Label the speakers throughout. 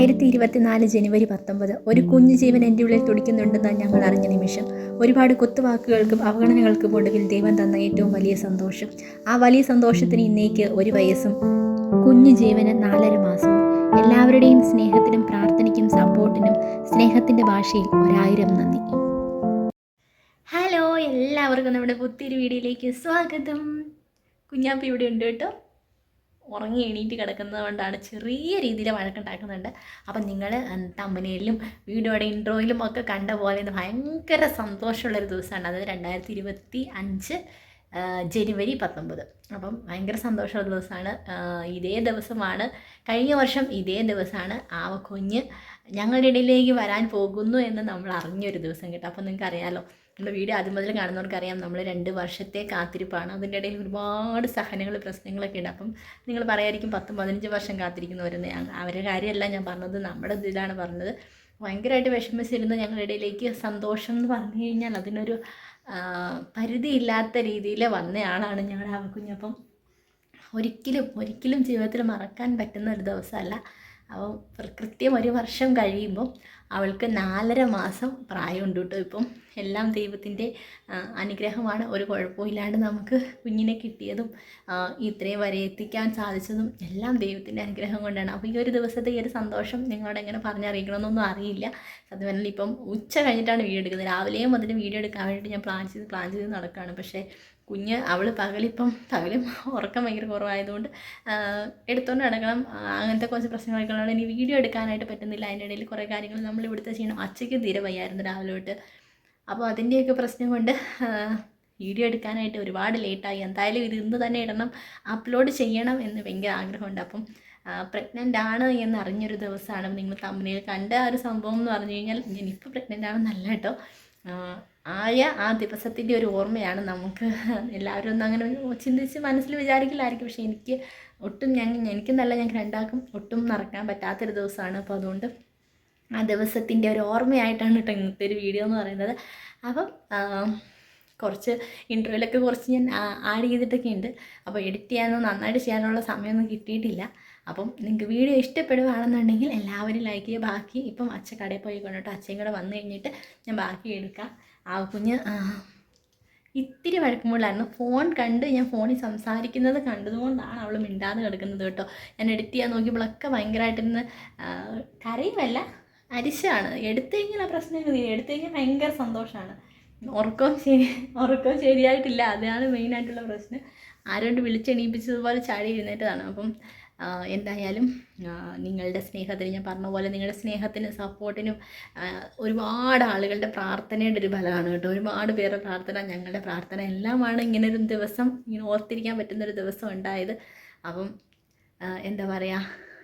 Speaker 1: രണ്ടായിരത്തി ഇരുപത്തിനാല് ജനുവരി പത്തൊമ്പത് ഒരു കുഞ്ഞു ജീവൻ എന്റെ ഉള്ളിൽ തുടിക്കുന്നുണ്ടെന്ന് ഞങ്ങൾ അറിഞ്ഞ നിമിഷം. ഒരുപാട് കുത്തുവാക്കുകൾക്കും അവഗണനകൾക്കും ഒടുവിൽ ദൈവം തന്ന ഏറ്റവും വലിയ സന്തോഷം. ആ വലിയ സന്തോഷത്തിന് ഇന്നേക്ക് ഒരു വയസ്സും കുഞ്ഞു ജീവന് നാലര മാസം എല്ലാവരുടെയും സ്നേഹത്തിനും പ്രാർത്ഥനയ്ക്കും സപ്പോർട്ടിനും സ്നേഹത്തിന്റെ ഭാഷയിൽ ഒരായിരം നന്ദി. ഹലോ എല്ലാവർക്കും നമ്മുടെ പുത്തിരി വീഡിയോയിലേക്ക് സ്വാഗതം. കുഞ്ഞാപ്പി ഇവിടെ ഉണ്ട് കേട്ടോ. ഉറങ്ങി എണീറ്റ് കിടക്കുന്നത് കൊണ്ടാണ് ചെറിയ രീതിയിൽ വഴക്കുണ്ടാക്കുന്നുണ്ട്. അപ്പം നിങ്ങൾ തമ്പനയിലും വീഡിയോയുടെ ഇൻട്രോയിലും ഒക്കെ കണ്ട പോലെ ഭയങ്കര സന്തോഷമുള്ളൊരു ദിവസമാണ്. അത് രണ്ടായിരത്തി ഇരുപത്തി അഞ്ച് ജനുവരി പത്തൊമ്പത്. അപ്പം ഭയങ്കര സന്തോഷമുള്ള ദിവസമാണ്. ഇതേ ദിവസമാണ്. കഴിഞ്ഞ വർഷം ഇതേ ദിവസമാണ് ആവ കുഞ്ഞ് ഞങ്ങളുടെ ഇടയിലേക്ക് വരാൻ പോകുന്നു എന്ന് നമ്മൾ അറിഞ്ഞൊരു ദിവസം കേട്ടോ. അപ്പം നിങ്ങൾക്ക് അറിയാമല്ലോ നമ്മുടെ വീഡിയോ ആദ്യം മുതൽ കാണുന്നവർക്കറിയാം നമ്മൾ രണ്ട് വർഷത്തെ കാത്തിരിപ്പാണ്. അതിന്റെ ഇടയിൽ ഒരുപാട് സഹനങ്ങൾ പ്രശ്നങ്ങളൊക്കെ ഉണ്ട്. അപ്പം നിങ്ങൾ പറയായിരിക്കും പത്തും പതിനഞ്ച് വർഷം കാത്തിരിക്കുന്നവരെന്ന്. അവരുടെ കാര്യമല്ല ഞാൻ പറഞ്ഞത് നമ്മുടെ ഇതിലാണ് പറഞ്ഞത്. ഭയങ്കരമായിട്ട് വിഷമിച്ചിരുന്ന ഞങ്ങളുടെ ഇടയിലേക്ക് സന്തോഷം എന്ന് പറഞ്ഞു കഴിഞ്ഞാൽ അതിനൊരു പരിധിയില്ലാത്ത രീതിയിൽ വന്നയാളാണ് ഞങ്ങളുടെ ആ കുഞ്ഞപ്പം. ഒരിക്കലും ഒരിക്കലും ജീവിതത്തിൽ മറക്കാൻ പറ്റുന്ന ഒരു ദിവസമല്ല. അപ്പോൾ കൃത്യം ഒരു വർഷം കഴിയുമ്പോൾ അവൾക്ക് നാലര മാസം പ്രായമുണ്ട് കേട്ടോ. ഇപ്പം എല്ലാം ദൈവത്തിന്റെ അനുഗ്രഹമാണ്. ഒരു കുഴപ്പമില്ലാണ്ട് നമുക്ക് കുഞ്ഞിനെ കിട്ടിയതും ഇത്രയും വരെ എത്തിക്കാൻ സാധിച്ചതും എല്ലാം ദൈവത്തിന്റെ അനുഗ്രഹം കൊണ്ടാണ്. അപ്പോൾ ഈ ഒരു ദിവസത്തെ ഈ ഒരു സന്തോഷം നിങ്ങളോട് എങ്ങനെ പറഞ്ഞറിയിക്കണമെന്നൊന്നും അറിയില്ല. സത്യം പറഞ്ഞാൽ ഇപ്പം ഉച്ച കഴിഞ്ഞിട്ടാണ് വീഡിയോ എടുക്കുന്നത്. രാവിലെയും അതിന് വീഡിയോ എടുക്കാൻ വേണ്ടിയിട്ട് ഞാൻ പ്ലാൻ ചെയ്ത് പ്ലാൻ ചെയ്ത് നടക്കുകയാണ്. പക്ഷേ കുഞ്ഞ് അവൾ പകലിപ്പം പകലും ഉറക്കം ഭയങ്കര കുറവായതുകൊണ്ട് എടുത്തുകൊണ്ട് നടക്കണം. അങ്ങനത്തെ കുറച്ച് പ്രശ്നങ്ങളൊക്കെ ഉള്ളതുകൊണ്ട് ഇനി വീഡിയോ എടുക്കാനായിട്ട് പറ്റുന്നില്ല. അതിന്റെ ഇടയിൽ കുറേ കാര്യങ്ങൾ നമ്മൾ ഇവിടുത്തെ ചെയ്യണം. അച്ചയ്ക്ക് തീരെ വയ്യായിരുന്നു രാവിലെ തൊട്ട്. അപ്പോൾ അതിന്റെയൊക്കെ പ്രശ്നം കൊണ്ട് വീഡിയോ എടുക്കാനായിട്ട് ഒരുപാട് ലേറ്റായി. എന്തായാലും ഇത് ഇന്ന് തന്നെ ഇടണം. അപ്ലോഡ് ചെയ്യണം എന്ന് ഭയങ്കര ആഗ്രഹമുണ്ട്. അപ്പം പ്രഗ്നന്റ് ആണ് എന്ന് അറിഞ്ഞൊരു ദിവസമാണ്. നിങ്ങൾ തമ്മിൽ കണ്ട ആ ഒരു സംഭവം എന്ന് പറഞ്ഞു കഴിഞ്ഞാൽ ഞാനിപ്പോൾ പ്രഗ്നന്റ് ആണെന്നല്ല കേട്ടോ. ആയ ആ ദിവസത്തിന്റെ ഒരു ഓർമ്മയാണ് നമുക്ക്. എല്ലാവരും ഒന്നും അങ്ങനെ ചിന്തിച്ച് മനസ്സിൽ വിചാരിക്കില്ലായിരിക്കും പക്ഷേ എനിക്ക് ഒട്ടും ഞാൻ എനിക്കെന്നല്ല ഞങ്ങൾക്ക് രണ്ടാൾക്കും ഒട്ടും നടക്കാൻ പറ്റാത്തൊരു ദിവസമാണ്. അപ്പോൾ അതുകൊണ്ട് ആ ദിവസത്തിന്റെ ഒരു ഓർമ്മയായിട്ടാണ് കേട്ടോ ഇന്നത്തെ ഒരു വീഡിയോ എന്ന് പറയുന്നത്. അപ്പം കുറച്ച് ഇന്റർവ്യൂലൊക്കെ കുറച്ച് ഞാൻ ആഡ് ചെയ്തിട്ടൊക്കെ ഉണ്ട്. അപ്പോൾ എഡിറ്റ് ചെയ്യാനോ നന്നായിട്ട് ചെയ്യാനുള്ള സമയമൊന്നും കിട്ടിയിട്ടില്ല. അപ്പം നിങ്ങൾക്ക് വീഡിയോ ഇഷ്ടപ്പെടുകയാണെന്നുണ്ടെങ്കിൽ എല്ലാവരും ലൈക്ക് ചെയ്യുക. ബാക്കി ഇപ്പം അച്ഛ കടയിൽ പോയി കൊണ്ടിട്ട് അച്ഛയും കൂടെ വന്നു കഴിഞ്ഞിട്ട് ഞാൻ ബാക്കി എടുക്കാം. ആ കുഞ്ഞ് ഇത്തിരി വഴക്കുമ്പോഴായിരുന്നു ഫോൺ കണ്ട് ഞാൻ ഫോണിൽ സംസാരിക്കുന്നത് കണ്ടതുകൊണ്ടാണ് അവൾ മിണ്ടാതെ കിടക്കുന്നത് കേട്ടോ. ഞാൻ എഡിറ്റ് ചെയ്യാൻ നോക്കിയപ്പോഴൊക്കെ ഭയങ്കരമായിട്ടിരുന്ന് ആ, കരയുമല്ല അരിശാണ്. എടുത്തു കഴിഞ്ഞാൽ ആ പ്രശ്നം എടുത്തു കഴിഞ്ഞാൽ ഭയങ്കര സന്തോഷമാണ്. ഉറക്കം ശരി ഉറക്കം ശരിയായിട്ടില്ല. അതാണ് മെയിനായിട്ടുള്ള പ്രശ്നം. ആരോട് വിളിച്ചെണീപ്പിച്ചതുപോലെ ചാടി എഴുന്നേറ്റതാണ്. അപ്പം എന്തായാലും നിങ്ങളുടെ സ്നേഹത്തിന് ഞാൻ പറഞ്ഞ പോലെ നിങ്ങളുടെ സ്നേഹത്തിനും സപ്പോർട്ടിനും ഒരുപാട് ആളുകളുടെ പ്രാർത്ഥനയുടെ ഒരു ഫലമാണ് കേട്ടോ. ഒരുപാട് പേരുടെ പ്രാർത്ഥന ഞങ്ങളുടെ പ്രാർത്ഥന എല്ലാമാണ് ഇങ്ങനെ ഒരു ദിവസം ഇങ്ങനെ ഓർത്തിരിക്കാൻ പറ്റുന്ന ഒരു ദിവസം ഉണ്ടായത്. അപ്പം എന്താ പറയുക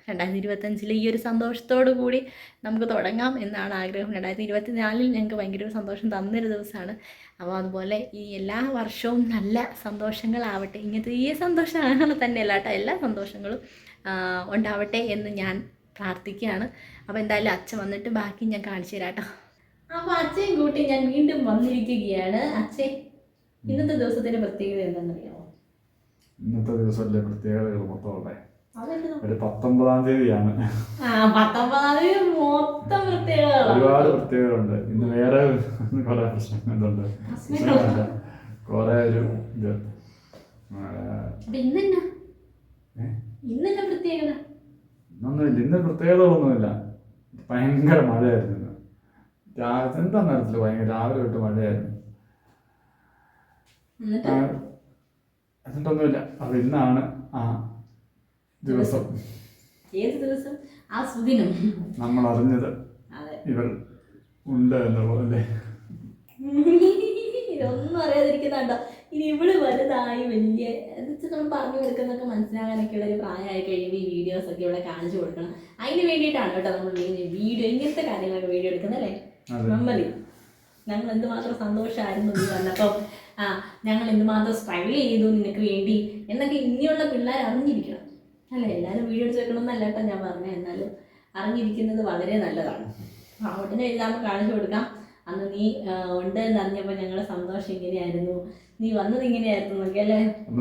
Speaker 1: രണ്ടായിരത്തി ഇരുപത്തഞ്ചിൽ ഈ ഒരു സന്തോഷത്തോടു കൂടി നമുക്ക് തുടങ്ങാം എന്നാണ് ആഗ്രഹം. രണ്ടായിരത്തി ഇരുപത്തി നാലിൽ ഞങ്ങൾക്ക് ഭയങ്കര ഒരു സന്തോഷം തന്നൊരു ദിവസമാണ്. അപ്പോൾ അതുപോലെ ഈ എല്ലാ വർഷവും നല്ല സന്തോഷങ്ങളാവട്ടെ. ഇങ്ങനത്തെ ഈ സന്തോഷങ്ങൾ തന്നെയല്ല കേട്ടോ എല്ലാ സന്തോഷങ്ങളും. ഉണ്ടാവട്ടെ എന്ന് ഞാൻ പ്രാർത്ഥിക്കുകയാണ്. അപ്പോൾ എന്തായാലും അച്ഛൻ വന്നിട്ട് ബാക്കി ഞാൻ കാണിച്ചു തരാം കേട്ടോ. അപ്പോൾ അച്ഛയും കൂട്ടി ഞാൻ വീണ്ടും വന്നിരിക്കുകയാണ്. അച്ഛൻ ഇന്നത്തെ ദിവസത്തിന്റെ പ്രത്യേകത എന്താണെന്നറിയാമോ?
Speaker 2: ഇന്നത്തെ ദിവസമല്ലേ പ്രത്യേകതകൾ മൊത്തമുള്ളേ ഒരു പത്തൊമ്പതാം തീയതിയാണ്. ഒരുപാട് പ്രത്യേകതകളുണ്ട്. ഇന്ന് വേറെ കുറെ പ്രശ്നങ്ങളുണ്ട്. കുറെ ഒരു ഇത്. ഏ?
Speaker 1: പ്രത്യേകത.
Speaker 2: ഒന്നുമില്ല ഇന്ന് പ്രത്യേകതകളൊന്നുമില്ല. ഭയങ്കര മഴയായിരുന്നു ഇന്ന്. രാവിലെ എന്താന്ന് അറിയത്തില്ല ഭയങ്കര രാവിലെ തൊട്ട് മഴയായിരുന്നു. എന്നിട്ടൊന്നുമില്ല. അത് ഇന്നാണ് ആ ദിവസം.
Speaker 1: ഏത് ദിവസം? ആ സുദിനം.
Speaker 2: നമ്മൾ അറിഞ്ഞത് ഇവൾ ഉണ്ട് എന്നുള്ളതല്ലേ
Speaker 1: ഇതൊന്നും അറിയാതിരിക്കുന്നുണ്ടോ? ഇനി ഇവൾ വലുതായി വലിയ നമ്മൾ പറഞ്ഞു കൊടുക്കുന്നൊക്കെ മനസ്സിലാകാനൊക്കെ ഉള്ള ഒരു പ്രായമായി കഴിയുമ്പോൾ ഈ വീഡിയോസ് ഒക്കെ ഇവിടെ കാണിച്ചു കൊടുക്കണം. അതിന് വേണ്ടിയിട്ടാണ് കേട്ടോ നമ്മൾ വീഡിയോ ഇങ്ങനത്തെ കാര്യങ്ങളൊക്കെ വീഡിയോ എടുക്കുന്നത് അല്ലേ? നമ്മളി ഞങ്ങൾ എന്തുമാത്രം സന്തോഷമായിരുന്നു നീ വന്നപ്പം. ആ ഞങ്ങൾ എന്തുമാത്രം സ്ട്രഗിൾ ചെയ്തു നിനക്ക് വേണ്ടി എന്നൊക്കെ ഇനിയുള്ള പിള്ളേർ അറിഞ്ഞിരിക്കണം. അല്ലേ? എല്ലാവരും വീഡിയോ എടുത്ത് വെക്കണമെന്നല്ല കേട്ടോ ഞാൻ പറഞ്ഞത്. എന്നാലും അറിഞ്ഞിരിക്കുന്നത് വളരെ നല്ലതാണ്. ഉടനെ എഴുതാമ്പോൾ കാണിച്ചു കൊടുക്കാം. അന്ന് നീ ഉണ്ട് എന്ന് അറിഞ്ഞപ്പോൾ ഞങ്ങളുടെ സന്തോഷം ഇങ്ങനെയായിരുന്നു. നീ വന്നത് ഇങ്ങനെയായിരുന്നു
Speaker 2: നോക്കിയല്ലേ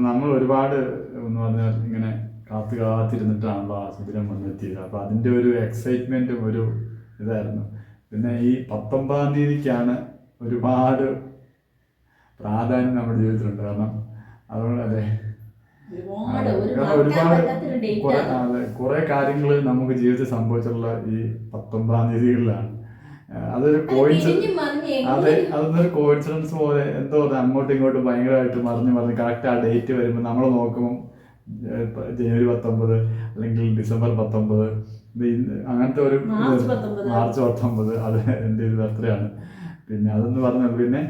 Speaker 2: നമ്മൾ ഒരുപാട് എന്ന് പറഞ്ഞാൽ ഇങ്ങനെ കാത്തു കാത്തിരുന്നിട്ടാണല്ലോ ആ സുദിനം വന്നെത്തിയത്. അപ്പോൾ അതിന്റെ ഒരു എക്സൈറ്റ്മെന്റും ഒരു ഇതായിരുന്നു. പിന്നെ ഈ പത്തൊമ്പതാം തീയതിക്കാണ് ഒരുപാട് പ്രാധാന്യം നമ്മുടെ ജീവിതത്തിലുണ്ട്. കാരണം അതുകൊണ്ട് അതെ.
Speaker 1: ഒരുപാട്
Speaker 2: കാരണം ഒരുപാട്
Speaker 1: ഡേറ്റ്
Speaker 2: കുറെ കാര്യങ്ങൾ നമുക്ക് ജീവിതത്തിൽ സംഭവിച്ചിട്ടുള്ള ഈ പത്തൊമ്പതാം തീയതികളിലാണ്. അതൊരു
Speaker 1: കോയിൻസിഡൻസ്
Speaker 2: അതെ അതൊന്നൊരു കോയിൻസിഡൻസ് പോലെ എന്തോ അങ്ങോട്ടും ഇങ്ങോട്ടും ഭയങ്കരമായിട്ട് മറിഞ്ഞ് മറിഞ്ഞ് കറക്റ്റ് ആ ഡേറ്റ് വരുമ്പോൾ നമ്മൾ നോക്കുമ്പോൾ ജനുവരി പത്തൊമ്പത് അല്ലെങ്കിൽ ഡിസംബർ പത്തൊമ്പത് അങ്ങനത്തെ ഒരു
Speaker 1: മാർച്ച് പത്തൊമ്പത്.
Speaker 2: അത് എന്റെ ഒരു ബർത്ത്ഡേ ആണ് പിന്നെ അതൊന്ന് പറഞ്ഞു പിന്നെ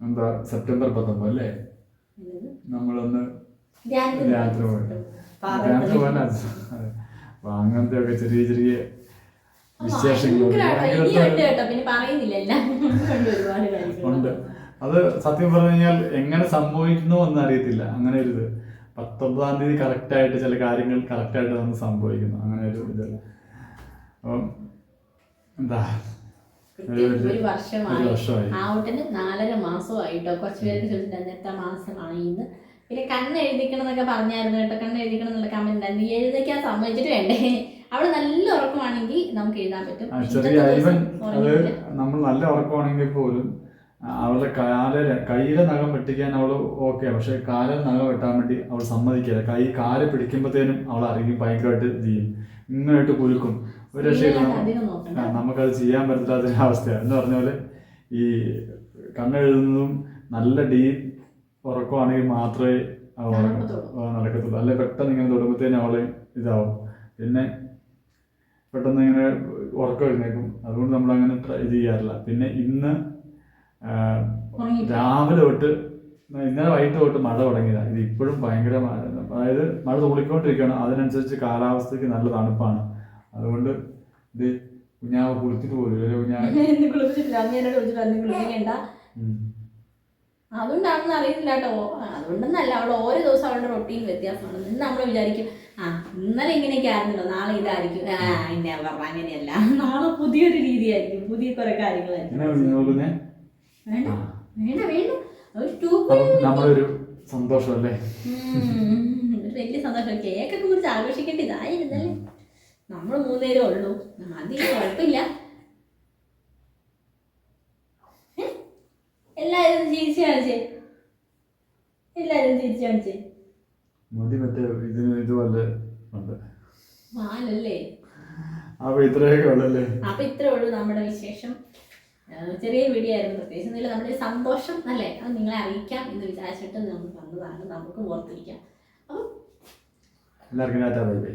Speaker 2: എന്താ സെപ്റ്റംബർ പത്തൊമ്പത് അല്ലേ? നമ്മളൊന്ന് രാത്രി പോയി
Speaker 1: പാദത്തിൽ.
Speaker 2: പോകാൻ അങ്ങനത്തെ ഒക്കെ ചെറിയ ചെറിയ
Speaker 1: ഉണ്ട്
Speaker 2: അത് സത്യം പറഞ്ഞു കഴിഞ്ഞാൽ എങ്ങനെ സംഭവിക്കുന്നു എന്ന് അറിയത്തില്ല. അങ്ങനെ ഒരു ഇത്. പത്തൊമ്പതാം തീയതി കറക്റ്റായിട്ട് ചില കാര്യങ്ങൾ കറക്റ്റായിട്ട് നമുക്ക് സംഭവിക്കുന്നു. അങ്ങനെ ഒരു ഇത്. അപ്പം എന്താ? ഒരു-
Speaker 1: വർഷമായി. ആവട്ടന് നാലര മാസമായിട്ടോ. കുറച്ച് പേർക്ക് ചോദിച്ചിട്ട് എന്ന് പിന്നെ കണ്ണ് എഴുതിക്കണം എന്നൊക്കെ പറഞ്ഞായിരുന്നു കേട്ടോ. കണ്ണ് എഴുതിക്കണം എന്നുള്ള കമന്റ് ഉണ്ടായിരുന്നു. എഴുതിക്കാൻ സമ്മതിച്ചിട്ട് വേണ്ടേ? അവിടെ നല്ല ഉറക്കമാണെങ്കിൽ നമുക്ക് എഴുതാൻ പറ്റും.
Speaker 2: നമ്മൾ നല്ല ഉറക്കമാണെങ്കിൽ പോലും അവളുടെ കാല കയ്യിലെ നഖം വെട്ടിക്കാൻ അവൾ ഓക്കെ പക്ഷെ കാലിൽ നഖം വെട്ടാൻ വേണ്ടി അവൾ സമ്മതിക്കില്ല. കൈ കാൽ പിടിക്കുമ്പോഴത്തേനും അവൾ അറിയും ഭയങ്കരമായിട്ട് ചെയ്യും ഇങ്ങനെയായിട്ട് കുലുക്കും. ഒരു രക്ഷയില്ല. ആ, നമുക്കത് ചെയ്യാൻ പറ്റില്ലാത്ത അവസ്ഥയാണ് എന്ന് പറഞ്ഞ പോലെ ഈ കണ്ണെഴുതുന്നതും നല്ല ഡീപ്പ് ഉറക്കമാണെങ്കിൽ മാത്രമേ അവൾ
Speaker 1: നടക്കത്തുള്ളൂ.
Speaker 2: അല്ലെ പെട്ടെന്ന് ഇങ്ങനെ തൊടുമ്പോഴത്തേനും അവൾ ഇതാവും. പിന്നെ പെട്ടെന്ന് ഇങ്ങനെ ഉറക്കം എഴുന്നേക്കും അതുകൊണ്ട് നമ്മൾ അങ്ങനെ ട്രൈ ചെയ്യാറില്ല. പിന്നെ ഇന്ന് രാവിലെ തൊട്ട് ഇന്നലെ വൈകിട്ട് തൊട്ട് മഴ തുടങ്ങിയതാണ് ഇത് ഇപ്പോഴും ഭയങ്കര മഴ. അതായത് മഴ തുള്ളിക്കൊണ്ടിരിക്കുകയാണ്. അതിനനുസരിച്ച് കാലാവസ്ഥയ്ക്ക് നല്ല തണുപ്പാണ്. അതുകൊണ്ട് ഇത് കുഞ്ഞാവ് കുളിച്ചിട്ട് പോലും അല്ലെ കുഞ്ഞാവ്.
Speaker 1: അതുകൊണ്ടാണെന്ന് അറിയുന്നില്ല കേട്ടോ അതുകൊണ്ടെന്നല്ല അവിടെ ഓരോ ദിവസം അവളുടെ റൊട്ടീൻ വ്യത്യാസമാണ്. ഇന്ന് നമ്മൾ വിചാരിക്കും ഇന്നലെ ഇങ്ങനെയൊക്കെ ആയിരുന്നല്ലോ നാളെ ഇതായിരിക്കും. എന്നെ പറഞ്ഞ അങ്ങനെയല്ല. നാളെ പുതിയൊരു രീതിയായിരിക്കും. പുതിയ കുറെ കാര്യങ്ങളായിരിക്കും. വേണ്ട വേണ്ട വേണ്ട. ഒരു
Speaker 2: സന്തോഷമല്ലേ? നമ്മളൊരു
Speaker 1: വലിയ സന്തോഷം. കേക്കൊക്കെ കുറിച്ച് ആഘോഷിക്കേണ്ട ഇതായിരുന്നല്ലേ. നമ്മൾ മൂന്നേരേ ഉള്ളൂ. അതിന് കുഴപ്പമില്ല. എല്ലാരും ചിരിച്ചു കാണിച്ചേ. എല്ലാവരും ചിരിച്ചു കാണിച്ചേ.
Speaker 2: മുടി മറ്റേ ഇതിന് ഇതുപോലെ ഉണ്ട്.
Speaker 1: നാലല്ലേ?
Speaker 2: അപ്പൊ ഇത്രയൊക്കെ ഉള്ളല്ലേ?
Speaker 1: അപ്പൊ ഇത്രേ ഉള്ളൂ നമ്മുടെ വിശേഷം. ചെറിയ വീഡിയോ ആയിരുന്നു. പ്രത്യേകിച്ച് നല്ല നമ്മുടെ സന്തോഷം അല്ലേ? അത് നിങ്ങളെ അറിയിക്കാം എന്ന് വിചാരിച്ചിട്ട് നമുക്ക് വന്നതാണ്. നമുക്ക് ഓർത്തിരിക്കാം. അപ്പം
Speaker 2: എല്ലാവർക്കും ബൈ
Speaker 1: ബൈ